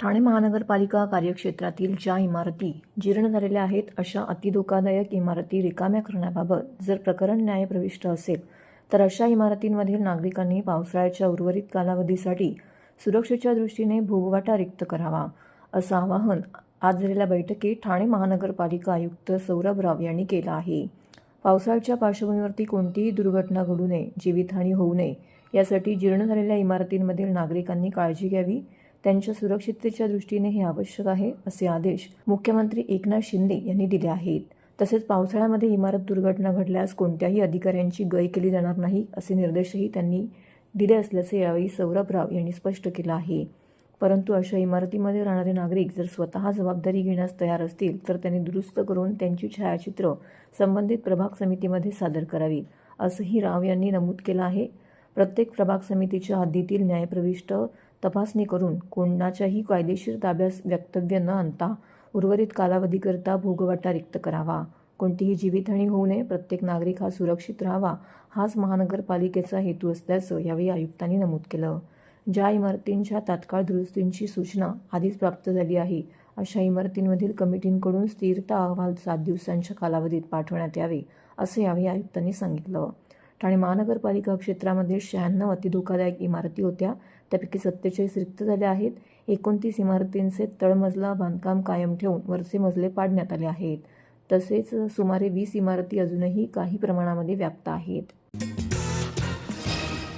ठाणे महानगरपालिका कार्यक्षेत्रातील ज्या इमारती जीर्ण झालेल्या आहेत अशा अतिधोकादायक इमारती रिकाम्या करण्याबाबत जर प्रकरण न्यायप्रविष्ट असेल तर अशा इमारतींमधील नागरिकांनी पावसाळ्याच्या उर्वरित कालावधीसाठी सुरक्षेच्या दृष्टीने भोगवाटा रिक्त करावा असं आवाहन आज झालेल्या बैठकीत ठाणे महानगरपालिका आयुक्त सौरभ राव यांनी केलं आहे. पावसाळ्याच्या पार्श्वभूमीवरती कोणतीही दुर्घटना घडू नये जीवितहानी होऊ नये यासाठी जीर्ण झालेल्या इमारतींमधील नागरिकांनी काळजी घ्यावी त्यांच्या सुरक्षिततेच्या दृष्टीने हे आवश्यक आहे असे आदेश मुख्यमंत्री एकनाथ शिंदे यांनी दिले आहेत. तसेच पावसाळ्यामध्ये इमारत दुर्घटना घडल्यास कोणत्याही अधिकाऱ्यांची गय केली जाणार नाही असे निर्देशही त्यांनी दिले असल्याचे यावेळी सौरभ राव यांनी स्पष्ट केलं आहे. परंतु अशा इमारतीमध्ये राहणारे नागरिक जर स्वतः जबाबदारी घेण्यास तयार असतील तर त्यांनी दुरुस्त करून त्यांची छायाचित्र संबंधित प्रभाग समितीमध्ये सादर करावी असंही राव यांनी नमूद केलं आहे. प्रत्येक प्रभाग समितीच्या हद्दीतील न्यायप्रविष्ट तपासणी करून कोणाच्याही कायदेशीर ताब्यास वक्तव्य न आणता उर्वरित कालावधीकरता भोगवाटा रिक्त करावा. कोणतीही जीवितहानी होऊ नये. प्रत्येक नागरिक हा सुरक्षित राहावा हाच महानगरपालिकेचा हेतू असल्याचं यावेळी आयुक्तांनी नमूद केलं. ज्या इमारतींच्या तात्काळ दुरुस्तींची सूचना आधीच प्राप्त झाली आहे अशा इमारतींमधील कमिटींकडून स्थिरता अहवाल सात दिवसांच्या कालावधीत पाठवण्यात यावे असं यावेळी आयुक्तांनी सांगितलं. ठाणे महानगरपालिका क्षेत्रामध्ये शहाण्णव अतिधोकादायक इमारती होत्या. त्यापैकी सत्तेचाळीस रिक्त झाल्या आहेत. एकोणतीस इमारतींचे तळमजला बांधकाम कायम ठेवून वरचे मजले पाडण्यात आले आहेत. तसेच सुमारे वीस इमारती अजूनही काही प्रमाणामध्ये व्याप्त आहेत.